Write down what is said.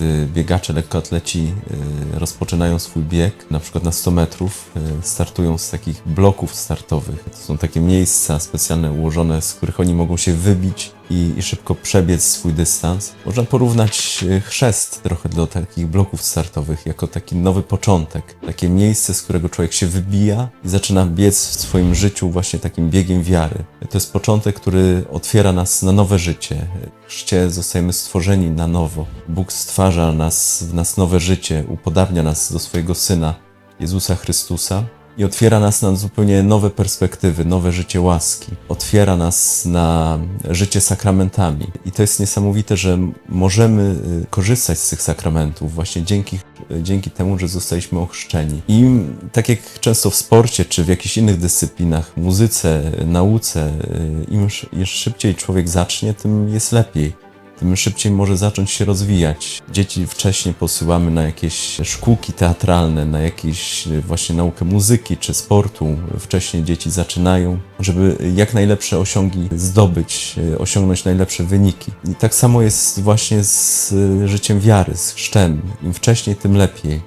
gdy biegacze, lekkoatleci y, rozpoczynają swój bieg, na przykład na 100 metrów, y, startują z takich bloków startowych. To są takie miejsca specjalne ułożone, z których oni mogą się wybić i, szybko przebiec swój dystans. Można porównać y, chrzest trochę do takich bloków startowych, jako taki nowy początek. Takie miejsce, z którego człowiek się wybija i zaczyna biec w swoim życiu właśnie takim biegiem wiary. To jest początek, który otwiera nas na nowe życie. Chrzcie zostajemy stworzeni na nowo. Bóg stwarza nas, w nas nowe życie, upodabnia nas do swojego Syna, Jezusa Chrystusa i otwiera nas na zupełnie nowe perspektywy, nowe życie łaski. Otwiera nas na życie sakramentami. I to jest niesamowite, że możemy y, korzystać z tych sakramentów właśnie dzięki, dzięki temu, że zostaliśmy ochrzczeni. I tak jak często w sporcie czy w jakichś innych dyscyplinach, muzyce, nauce, y, im szybciej człowiek zacznie, tym jest lepiej tym szybciej może zacząć się rozwijać. Dzieci wcześniej posyłamy na jakieś szkółki teatralne, na jakieś e, właśnie naukę muzyki czy sportu. Wcześniej dzieci zaczynają, żeby jak najlepsze osiągi zdobyć, e, osiągnąć najlepsze wyniki. I tak samo jest właśnie z e, życiem wiary, z chrztem. Im wcześniej, tym lepiej.